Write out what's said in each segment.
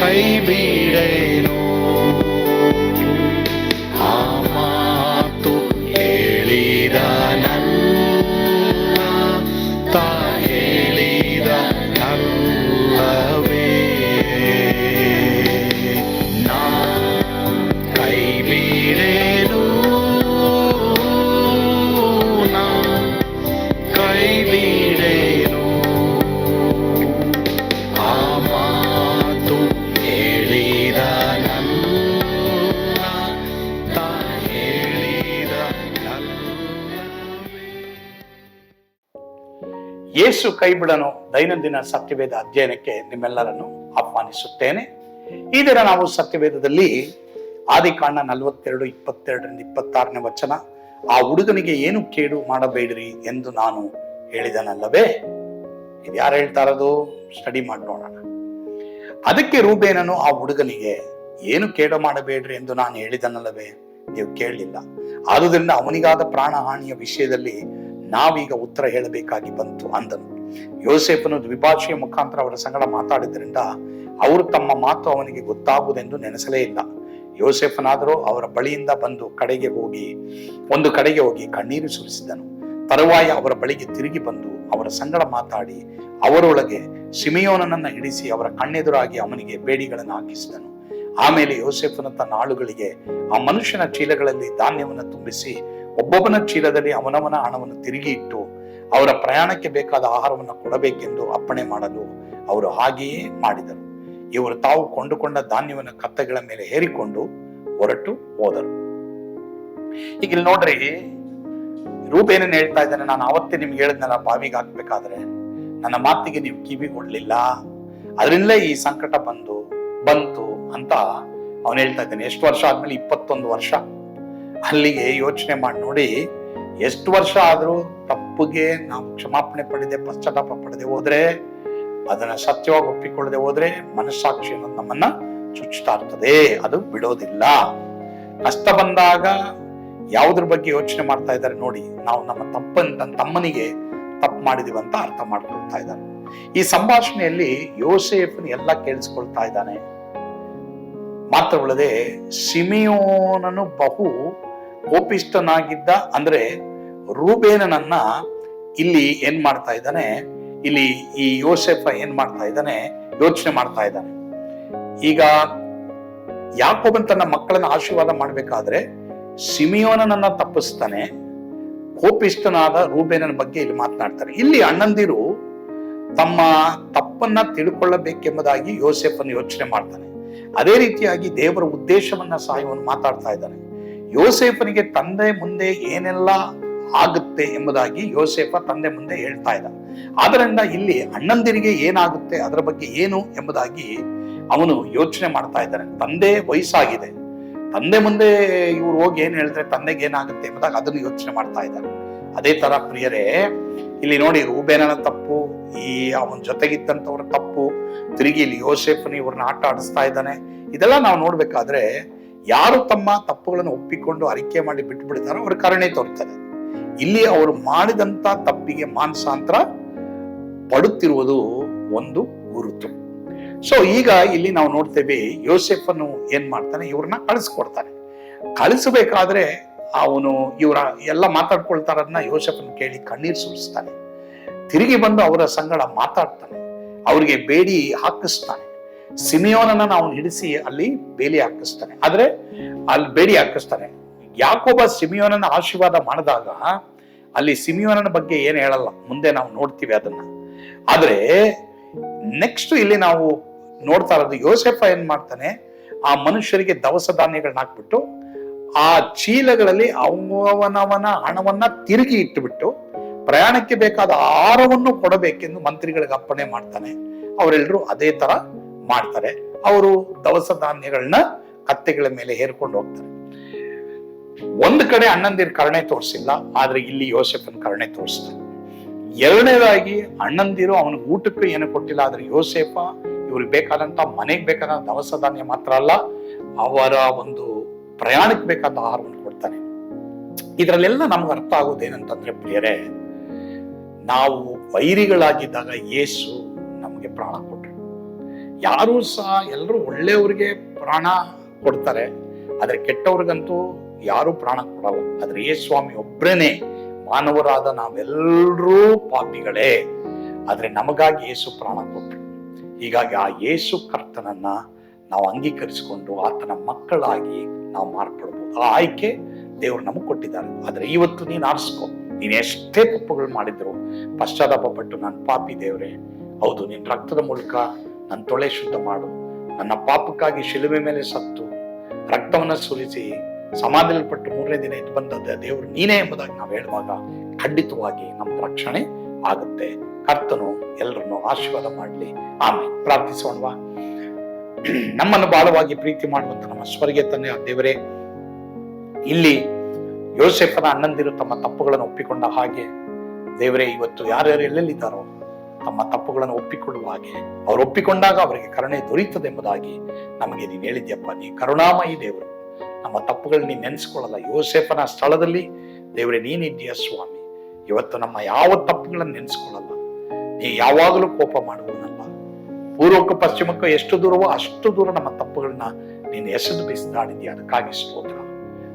Baby. ಯೇಸು ಕೈಬಿಡನು ದೈನಂದಿನ ಸತ್ಯವೇದ ಅಧ್ಯಯನಕ್ಕೆ ನಿಮ್ಮೆಲ್ಲರನ್ನು ಆಹ್ವಾನಿಸುತ್ತೇನೆ. ಈ ದಿನ ನಾವು ಸತ್ಯವೇದದಲ್ಲಿ ಆದಿಕಾಂಡ ನಲವತ್ತೆರಡು, ಇಪ್ಪತ್ತೆರಡರಿಂದ ಇಪ್ಪತ್ತಾರನೇ ವಚನ, ಆ ಹುಡುಗನಿಗೆ ಏನು ಕೇಡು ಮಾಡಬೇಡ್ರಿ ಎಂದು ನಾನು ಹೇಳಿದನಲ್ಲವೇ? ಇದು ಯಾರು ಹೇಳ್ತಾ ಇರೋದು? ಸ್ಟಡಿ ಮಾಡಿ ನೋಡೋಣ. ಅದಕ್ಕೆ ರೂಬೇನನು ಆ ಹುಡುಗನಿಗೆ, ಏನು ಕೇಡು ಮಾಡಬೇಡ್ರಿ ಎಂದು ನಾನು ಹೇಳಿದನಲ್ಲವೇ? ನೀವು ಕೇಳಲಿಲ್ಲ. ಆದುದರಿಂದ ಅವನಿಗಾದ ಪ್ರಾಣಹಾನಿಯ ವಿಷಯದಲ್ಲಿ ನಾವೀಗ ಉತ್ತರ ಹೇಳಬೇಕಾಗಿ ಬಂತು ಅಂದನು. ಯೋಸೆಫನು ದ್ವಿಭಾಷೆಯ ಮುಖಾಂತರ ಅವರ ಸಂಗಡ ಮಾತಾಡಿದ್ರಿಂದ ಅವರು ತಮ್ಮ ಮಾತು ಅವನಿಗೆ ಗೊತ್ತಾಗುವುದೆಂದು ನೆನೆಸಲೇ ಇಲ್ಲ. ಯೋಸೆಫನಾದರೂ ಅವರ ಬಳಿಯಿಂದ ಬಂದು ಕಡೆಗೆ ಹೋಗಿ, ಒಂದು ಕಡೆಗೆ ಹೋಗಿ ಕಣ್ಣೀರು ಸುರಿಸಿದನು. ತರುವಾಯ ಅವರ ಬಳಿಗೆ ತಿರುಗಿ ಬಂದು ಅವರ ಸಂಗಡ ಮಾತಾಡಿ ಅವರೊಳಗೆ ಸಿಮಿಯೋನನನ್ನ ಹಿಡಿಸಿ ಅವರ ಕಣ್ಣೆದುರಾಗಿ ಅವನಿಗೆ ಬೇಡಿಗಳನ್ನು ಹಾಕಿಸಿದನು. ಆಮೇಲೆ ಯೋಸೇಫನ ತನ್ನ ಆಳುಗಳಿಗೆ ಆ ಮನುಷ್ಯನ ಚೀಲಗಳಲ್ಲಿ ಧಾನ್ಯವನ್ನು ತುಂಬಿಸಿ ಒಬ್ಬೊಬ್ಬನ ಚೀಲದಲ್ಲಿ ಅವನವನ ಹಣವನ್ನು ತಿರುಗಿ ಇಟ್ಟು ಅವರ ಪ್ರಯಾಣಕ್ಕೆ ಬೇಕಾದ ಆಹಾರವನ್ನು ಕೊಡಬೇಕೆಂದು ಅಪ್ಪಣೆ ಮಾಡಲು ಅವರು ಹಾಗೆಯೇ ಮಾಡಿದರು. ಇವರು ತಾವು ಕೊಂಡುಕೊಂಡ ಧಾನ್ಯವನ್ನು ಕತ್ತೆಗಳ ಮೇಲೆ ಹೇರಿಕೊಂಡು ಹೊರಟು ಹೋದರು. ಈಗ ಇಲ್ಲಿ ನೋಡ್ರಿ ರೂಪೇನೇನು ಹೇಳ್ತಾ ಇದ್ದಾನೆ, ನಾನು ಅವತ್ತೇ ನಿಮ್ಗೆ ಹೇಳಿದ್ನಲ್ಲ, ಬಾವಿಗೆ ಹಾಕ್ಬೇಕಾದ್ರೆ. ನನ್ನ ಮಾತಿಗೆ ನೀವು ಕಿವಿ ಕೊಡ್ಲಿಲ್ಲ. ಅದರಿಂದಲೇ ಈ ಸಂಕಟ ಬಂದು, ಬಂತು ಅಂತ ಅವನು ಹೇಳ್ತಾ ಇದ್ದಾನೆ. ಎಷ್ಟು ವರ್ಷ ಆದ್ಮೇಲೆ? ಇಪ್ಪತ್ತೊಂದು ವರ್ಷ. ಅಲ್ಲಿಗೆ ಯೋಚನೆ ಮಾಡಿ ನೋಡಿ, ಎಷ್ಟು ವರ್ಷ ಆದರೂ ತಪ್ಪಿಗೆ ನಾವು ಕ್ಷಮಾಪಣೆ ಪಡೆದೆ, ಪಶ್ಚಾತ್ತಾಪ ಪಡೆದೆ ಹೋದ್ರೆ, ಅದನ್ನ ಸತ್ಯವಾಗಿ ಒಪ್ಪಿಕೊಳ್ಳದೆ ಹೋದ್ರೆ ಮನಸ್ಸಾಕ್ಷಿ ನಮ್ಮನ್ನ ಚುಚ್ಚುತ್ತಾ ಇರ್ತದೆ. ಅದು ಬಿಡೋದಿಲ್ಲ. ಕಷ್ಟ ಬಂದಾಗ ಯಾವುದ್ರ ಬಗ್ಗೆ ಯೋಚನೆ ಮಾಡ್ತಾ ಇದ್ದಾರೆ ನೋಡಿ, ನಾವು ನಮ್ಮ ತಪ್ಪನ್, ತನ್ನ ತಮ್ಮನಿಗೆ ತಪ್ಪು ಮಾಡಿದೀವಿ ಅಂತ ಅರ್ಥ ಮಾಡ್ಕೊಳ್ತಾ ಇದ್ದಾರೆ. ಈ ಸಂಭಾಷಣೆಯಲ್ಲಿ ಯೋಸೇಫನ್ ಎಲ್ಲ ಕೇಳಿಸ್ಕೊಳ್ತಾ ಇದ್ದಾನೆ. ಮಾತ್ರವಲ್ಲದೆ ಸಿಮಿಯೋನನು ಬಹು ಕೋಪಿಷ್ಟನಾಗಿದ್ದ ಅಂದ್ರೆ ರೂಬೇನನ್ನ ಇಲ್ಲಿ ಏನ್ ಮಾಡ್ತಾ ಇದ್ದಾನೆ? ಇಲ್ಲಿ ಈ ಯೋಸೆಫ ಏನ್ ಮಾಡ್ತಾ ಇದ್ದಾನೆ? ಯೋಚನೆ ಮಾಡ್ತಾ ಇದ್ದಾನೆ. ಈಗ ಯಾಕೋಬನ್ ತನ್ನ ಮಕ್ಕಳನ್ನ ಆಶೀರ್ವಾದ ಮಾಡ್ಬೇಕಾದ್ರೆ ಸಿಮಿಯೋನನ್ನ ತಪ್ಪಿಸ್ತಾನೆ. ಕೋಪಿಷ್ಟನಾದ ರೂಬೇನನ ಬಗ್ಗೆ ಇಲ್ಲಿ ಮಾತನಾಡ್ತಾರೆ. ಇಲ್ಲಿ ಅಣ್ಣಂದಿರು ತಮ್ಮ ತಪ್ಪನ್ನ ತಿಳ್ಕೊಳ್ಳಬೇಕೆಂಬುದಾಗಿ ಯೋಸೆಫನ್ನು ಯೋಚನೆ ಮಾಡ್ತಾನೆ. ಅದೇ ರೀತಿಯಾಗಿ ದೇವರ ಉದ್ದೇಶವನ್ನ ಸಹ ಇವನು ಮಾತಾಡ್ತಾ ಇದ್ದಾನೆ. ಯೋಸೇಫನಿಗೆ ತಂದೆ ಮುಂದೆ ಏನೆಲ್ಲ ಆಗುತ್ತೆ ಎಂಬುದಾಗಿ ಯೋಸೇಫ ತಂದೆ ಮುಂದೆ ಹೇಳ್ತಾ ಇದ್ದ. ಆದ್ದರಿಂದ ಇಲ್ಲಿ ಅಣ್ಣಂದಿರಿಗೆ ಏನಾಗುತ್ತೆ, ಅದರ ಬಗ್ಗೆ ಏನು ಎಂಬುದಾಗಿ ಅವನು ಯೋಚನೆ ಮಾಡ್ತಾ ಇದ್ದಾನೆ. ತಂದೆ ವಯಸ್ಸಾಗಿದೆ. ತಂದೆ ಮುಂದೆ ಇವ್ರು ಹೋಗಿ ಏನ್ ಹೇಳಿದ್ರೆ ತಂದೆಗೆ ಏನಾಗುತ್ತೆ ಎಂಬುದಾಗಿ ಅದನ್ನು ಯೋಚನೆ ಮಾಡ್ತಾ ಇದ್ದಾನೆ. ಅದೇ ತರ ಪ್ರಿಯರೇ, ಇಲ್ಲಿ ನೋಡಿ ರೂಬೇನನ ತಪ್ಪು, ಈ ಅವನ ಜೊತೆಗಿದ್ದಂಥವ್ರ ತಪ್ಪು, ತಿರುಗಿ ಇಲ್ಲಿ ಯೋಸೇಫನ್ ಇವ್ರನ್ನ ಆಟ ಆಡಿಸ್ತಾ ಇದ್ದಾನೆ. ಇದೆಲ್ಲ ನಾವು ನೋಡ್ಬೇಕಾದ್ರೆ ಯಾರು ತಮ್ಮ ತಪ್ಪುಗಳನ್ನು ಒಪ್ಪಿಕೊಂಡು ಅರಿಕೆ ಮಾಡಿ ಬಿಟ್ಟು ಬಿಡ್ತಾರೋ ಅವ್ರ ಕರುಣೆ ತೋರ್ತಾರೆ ಇಲ್ಲಿ ಅವರು ಮಾಡಿದಂತ ತಪ್ಪಿಗೆ ಮಾನಸಾಂತರ ಪಡುತ್ತಿರುವುದು ಒಂದು ಗುರುತು. ಸೊ ಈಗ ಇಲ್ಲಿ ನಾವು ನೋಡ್ತೇವೆ ಯೋಸೆಫನ್ನು ಏನ್ ಮಾಡ್ತಾನೆ? ಇವ್ರನ್ನ ಕಳಿಸ್ಕೊಡ್ತಾನೆ. ಕಳಿಸಬೇಕಾದ್ರೆ ಅವನು ಇವರ ಎಲ್ಲ ಮಾತಾಡ್ಕೊಳ್ತಾರನ್ನ ಯೋಸೆಫನ್ ಕೇಳಿ ಕಣ್ಣೀರು ಸುರಿಸ್ತಾನೆ. ತಿರುಗಿ ಬಂದು ಅವರ ಸಂಗಡ ಮಾತಾಡ್ತಾನೆ. ಅವರಿಗೆ ಬೇಡಿ ಹಾಕಿಸ್ತಾನೆ. ಸಿಮಿಯೋನನ್ನ ಅವನು ಹಿಡಿಸಿ ಅಲ್ಲಿ ಬೇಲಿ ಹಾಕಿಸ್ತಾನೆ. ಆದ್ರೆ ಅಲ್ಲಿ ಬೇಡಿ ಹಾಕಿಸ್ತಾನೆ. ಯಾಕೊಬ್ಬ ಸಿಮಿಯೋನನ್ನ ಆಶೀರ್ವಾದ ಮಾಡಿದಾಗ ಅಲ್ಲಿ ಸಿಮಿಯೋನನ ಬಗ್ಗೆ ಏನು ಹೇಳಲ್ಲ. ಮುಂದೆ ನಾವು ನೋಡ್ತೀವಿ ಅದನ್ನ. ಆದ್ರೆ ನೆಕ್ಸ್ಟ್ ಇಲ್ಲಿ ನಾವು ನೋಡ್ತಾ ಇರೋದು ಯೋಸೆಫ ಏನ್ ಮಾಡ್ತಾನೆ? ಆ ಮನುಷ್ಯರಿಗೆ ದವಸ ಧಾನ್ಯಗಳನ್ನ ಹಾಕ್ಬಿಟ್ಟು, ಆ ಚೀಲಗಳಲ್ಲಿ ಅವನವನ ಹಣವನ್ನ ತಿರುಗಿ ಇಟ್ಟುಬಿಟ್ಟು, ಪ್ರಯಾಣಕ್ಕೆ ಬೇಕಾದ ಆಹಾರವನ್ನು ಕೊಡಬೇಕೆಂದು ಮಂತ್ರಿಗಳಿಗೆ ಅಪ್ಪಣೆ ಮಾಡ್ತಾನೆ. ಅವರೆಲ್ಲರೂ ಅದೇ ತರ ಮಾಡ್ತಾರೆ. ಅವರು ದವಸ ಧಾನ್ಯಗಳನ್ನ ಕತ್ತೆಗಳ ಮೇಲೆ ಹೇರ್ಕೊಂಡು ಹೋಗ್ತಾರೆ. ಒಂದು ಕಡೆ ಅಣ್ಣಂದಿರ ಕರುಣೆ ತೋರಿಸಿಲ್ಲ, ಆದ್ರೆ ಇಲ್ಲಿ ಯೋಸೆಫನ್ ಕರುಣೆ ತೋರಿಸ್ತಾರೆ. ಎರಡನೇದಾಗಿ ಅಣ್ಣಂದಿರು ಅವನಿಗೆ ಊಟಕ್ಕೆ ಏನು ಕೊಟ್ಟಿಲ್ಲ, ಆದ್ರೆ ಯೋಸೆಫ ಇವ್ರಿಗೆ ಬೇಕಾದಂತ ಮನೆಗೆ ಬೇಕಾದ ದವಸ ಧಾನ್ಯ ಮಾತ್ರ ಅಲ್ಲ, ಅವರ ಒಂದು ಪ್ರಯಾಣಕ್ಕೆ ಬೇಕಾದ ಆಹಾರವನ್ನು ಕೊಡ್ತಾನೆ ಇದರಲ್ಲೆಲ್ಲ ನಮ್ಗೆ ಅರ್ಥ ಆಗೋದೇನಂತಂದ್ರೆ ಪ್ರಿಯರೇ, ನಾವು ವೈರಿಗಳಾಗಿದ್ದಾಗ ಯೇಸು ನಮಗೆ ಪ್ರಾಣ ಯಾರೂ ಸಹ ಎಲ್ಲರೂ ಒಳ್ಳೆಯವ್ರಿಗೆ ಪ್ರಾಣ ಕೊಡ್ತಾರೆ. ಆದರೆ ಕೆಟ್ಟವ್ರಿಗಂತೂ ಯಾರು ಪ್ರಾಣ ಕೊಡಲ್ಲ. ಆದರೆ ಏ ಸ್ವಾಮಿ ಒಬ್ಬರೇನೆ ಮಾನವರಾದ ನಾವೆಲ್ಲರೂ ಪಾಪಿಗಳೇ. ಆದರೆ ನಮಗಾಗಿ ಏಸು ಪ್ರಾಣ ಕೊಟ್ಟರು. ಹೀಗಾಗಿ ಆ ಯೇಸು ಕರ್ತನನ್ನ ನಾವು ಅಂಗೀಕರಿಸಿಕೊಂಡು ಆತನ ಮಕ್ಕಳಾಗಿ ನಾವು ಮಾರ್ಪಡ್ಬೋದು. ಆ ಆಯ್ಕೆ ದೇವರು ನಮಗೆ ಕೊಟ್ಟಿದ್ದಾರೆ. ಆದರೆ ಇವತ್ತು ನೀನು ಆರಿಸ್ಕೊ. ನೀನು ಎಷ್ಟೇ ತಪ್ಪುಗಳು ಮಾಡಿದ್ರು, ಪಶ್ಚಾತ್ತಾಪ ಪಟ್ಟು ನಾನು ಪಾಪಿ ದೇವ್ರೆ. ಹೌದು ನಿನ್ನ ರಕ್ತದ ಮೂಲಕ ನನ್ನ ತೊಳೆ ಶುದ್ಧ ಮಾಡು. ನನ್ನ ಪಾಪಕ್ಕಾಗಿ ಶಿಲುಬೆ ಮೇಲೆ ಸತ್ತು. ರಕ್ತವನ್ನ ಸುರಿಸಿ ಸಮಾಧಿಲ್ಪಟ್ಟು ಮೂರನೇ ದಿನ ಎದ್ದು ಬಂದದ್ದ ದೇವರು ನೀನೇ ಎಂಬುದಾಗಿ ನಾವು ಹೇಳುವಾಗ ಖಂಡಿತವಾಗಿ ನಮ್ಮ ರಕ್ಷಣೆ ಆಗುತ್ತೆ. ಕರ್ತನು ಎಲ್ಲರನ್ನು ಆಶೀರ್ವಾದ ಮಾಡಲಿ. ಆಮೇಲೆ ಪ್ರಾರ್ಥಿಸೋಣವಾ. ನಮ್ಮನ್ನು ಬಾಳವಾಗಿ ಪ್ರೀತಿ ಮಾಡುವಂತ ನಮ್ಮ ಸ್ವರ್ಗೆ ತಂದೆ ದೇವರೇ, ಇಲ್ಲಿ ಯೋಸೆಫನ ಅಣ್ಣಂದಿರು ತಮ್ಮ ತಪ್ಪುಗಳನ್ನು ಒಪ್ಪಿಕೊಂಡ ಹಾಗೆ ದೇವರೇ, ಇವತ್ತು ಯಾರ್ಯಾರು ಎಲ್ಲೆಲ್ಲಿದ್ದಾರೋ ತಮ್ಮ ತಪ್ಪುಗಳನ್ನು ಒಪ್ಪಿಕೊಳ್ಳುವ ಹಾಗೆ ಅವರು ಒಪ್ಪಿಕೊಂಡಾಗ ಅವರಿಗೆ ಕರುಣೆ ದೊರೀತದೆ ಎಂಬುದಾಗಿ ನಮಗೆ ನೀನು ಹೇಳಿದ್ಯಪ್ಪ. ನೀ ಕರುಣಾಮಯಿ ದೇವರು. ನಮ್ಮ ತಪ್ಪುಗಳನ್ನ ನೀನು ನೆನೆಸ್ಕೊಳ್ಳಲ್ಲ. ಯೋಸೇಫನ ಸ್ಥಳದಲ್ಲಿ ದೇವರೇ ನೀನಿದ್ದೀಯ ಸ್ವಾಮಿ. ಇವತ್ತು ನಮ್ಮ ಯಾವ ತಪ್ಪುಗಳನ್ನು ನೆನೆಸ್ಕೊಳ್ಳಲ್ಲ. ನೀ ಯಾವಾಗಲೂ ಕೋಪ ಮಾಡುವನಲ್ಲ ಪೂರ್ವಕ್ಕೂ ಪಶ್ಚಿಮಕ್ಕೂ ಎಷ್ಟು ದೂರವೋ ಅಷ್ಟು ದೂರ ನಮ್ಮ ತಪ್ಪುಗಳನ್ನ ನೀನು ಎಸೆದು ಬಿಸಿದಾಡಿದ್ಯಾ ಅದಕ್ಕಾಗಿ ಸ್ತೋತ್ರ.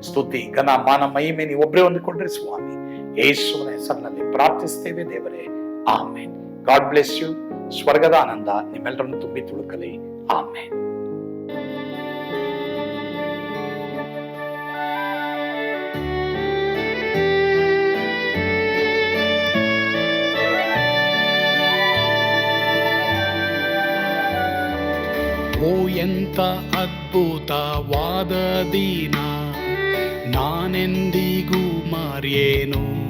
ಸ್ತುತಿ, ಘನ, ಮಾನ, ಮಹಿಮೆ ನೀವು ಒಬ್ಬರೇ ಹೊಂದಿಕೊಂಡ್ರೆ ಸ್ವಾಮಿ. ಯೇಸುವಿನ ಹೆಸರಿನಲ್ಲಿ ಪ್ರಾರ್ಥಿಸ್ತೇವೆ ದೇವರೇ. ಆಮೇನ್. ಗಾಡ್ ಬ್ಲೆಸ್ ಯು ಸ್ವರ್ಗದ ಆನಂದ ನಿಮ್ಮೆಲ್ಲರನ್ನು ತುಂಬಿ ತುಳುಕಲಿ ಆಮೇಲೆ ಓ ಎಂತ ಅದ್ಭುತವಾದ ದಿನ, ನಾನೆಂದಿಗೂ ಮರೆಯೇನು?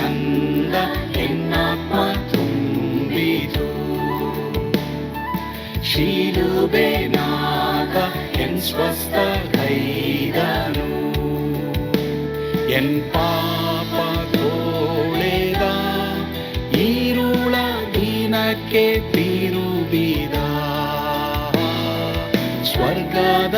ಶಿಲುಬೆನಾಗ ಎನ್ ಸ್ವಸ್ಥ ಕೈದನು ಎನ್ ಪಾಪ ತೋಳೆದ ಈರುಳ ದಿನಕ್ಕೆ ತಿರುಬಿದ ಸ್ವರ್ಗದ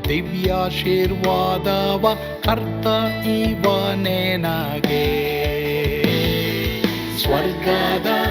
ದಿವ್ಯಾಶೀರ್ವಾದವ ಕರ್ತ ಇವನೇ ನಗೆ. ಸ್ವರ್ಗದ